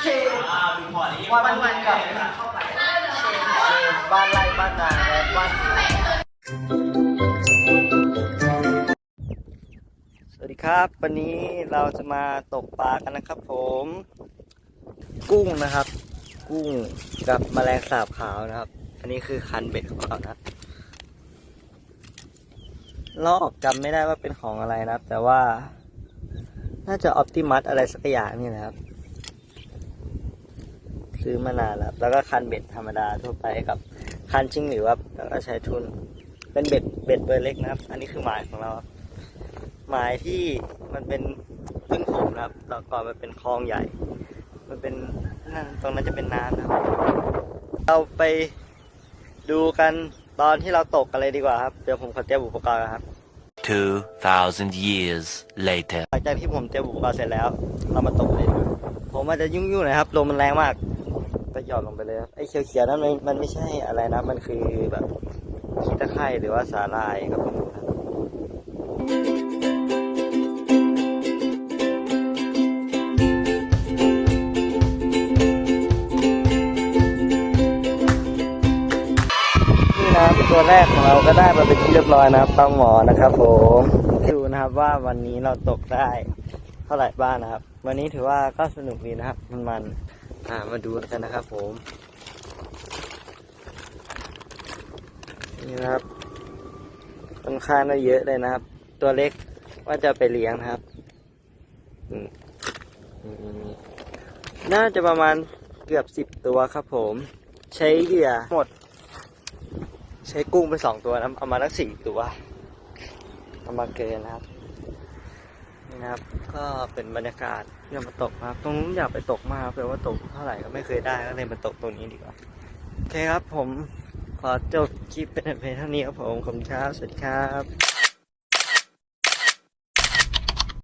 เชฟวันวันกับเชฟบ้านไร่บ้านนาและบ้านสวัสดีครับ วันนี้เราจะมาตกปลากันนะครับผม กุ้งนะครับ กุ้งกับแมลงสาบขาวนะครับ อันนี้คือคันเบ็ดของเรานะลอกจำไม่ได้ว่าเป็นของอะไรนะครับ แต่ว่าน่าจะออ t ติมัสอะไรสักอย่างนี่นะครับ ซื้อมานานแล้วแล้วก็คันเบ็ดธรรมดาทั่วไปกับคันชิงหรือว่าแล้วก็ใช้ทุน เป็นเบ็ดเบ็ดเบอร์เล็กนะครับ อันนี้คือหมายของเราครับหมายที่มันเป็นพึ่งโขมนะครับแล้วก่อนมันเป็นคลองใหญ่ มันเป็นนั่นตรงนั้นจะเป็นน้ำนะครับ เราไปดูกันตอนที่เราตกกันเลยดีกว่าครับ เดี๋ยวผมขอเตรียมอุปกรณ์ก่อนครับ2,000 years later. หลังจากที่ผมเตรียมอุปกรณ์เสร็จแล้ว เรามาตกเลยดีกว่าผมอาจจะยุ่งๆหนะครับลมมันแรงมาก ก็หย่อนลงไปเลยครับไอ้เขียวๆนั้นมันมันไม่ใช่อะไรนะ มันคือแบบขี้ตะไคร่หรือว่าสาลายครับผมนี่นะครับตัวแรกของเราก็ได้มาเป็นที่เรียบร้อยนะครับปลาหมอนะครับ ผมดูนะครับว่าวันนี้เราตกได้เท่าไหร่บ้างนะครับ วันนี้ถือว่าก็สนุกดีนะครับมันมันๆ อ่ามาดูกันนะครับผมนี่นะครับค่อนข้างได้เยอะเลยนะครับ ตัวเล็กว่าจะไปเลี้ยงนะครับน่าจะประมาณเกือบสิบตัวครับผม ใช้เหยื่อหมด ใช้กุ้งไปสองตัวนะเอามาทั้งสี่ตัวเอามาเกินนะครับ นี่นะครับ ก็เป็นบรรยากาศเรื่องมาตกครับ ตรงนู้นอยากไปตกมากแต่ว่าตกเท่าไหร่ก็ไม่เคยได้ก็เลยมาตกตรงนี้ดีกว่า โอเคครับผมขอจบคลิปเป็นเพียงเท่านี้ครับผมขอบคุณครับสวัสดีครับ